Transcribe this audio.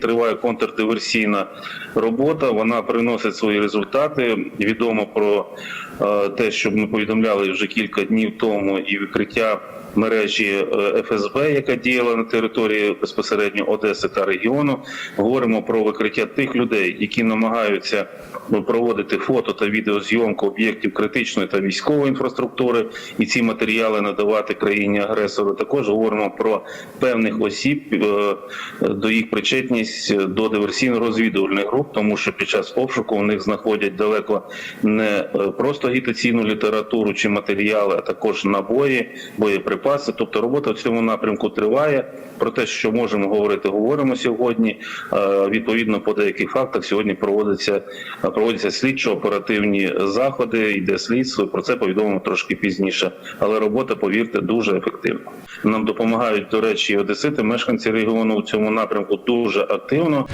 Триває контрдиверсійна робота. Вона приносить свої результати. Відомо про е, те, що ми повідомляли вже кілька днів тому, і викриття мережі е, ФСБ, яка діяла на території безпосередньо Одеси та регіону. Говоримо про викриття тих людей, які намагаються ну, проводити фото та відеозйомку об'єктів критичної та військової інфраструктури, і ці матеріали надавати країні агресору. Також говоримо про певних осіб е, до їх причетність до диверсійно-розвідувальних груп, тому що під час обшуку у них знаходять далеко не е, просто агітаційну літературу чи матеріали, а також набої, боєприпаси. Тобто робота в цьому напрямку триває. Про те, що можемо говорити, говоримо сьогодні. Е, Відповідно по деяких фактах сьогодні проводиться е, проводяться слідчо-оперативні заходи. Йде слідство. Про це повідомимо трошки пізніше. Але робота, повірте, дуже ефективна. Нам допомагають, до речі, одесити, мешканці регіону у цьому напрямку дуже активно.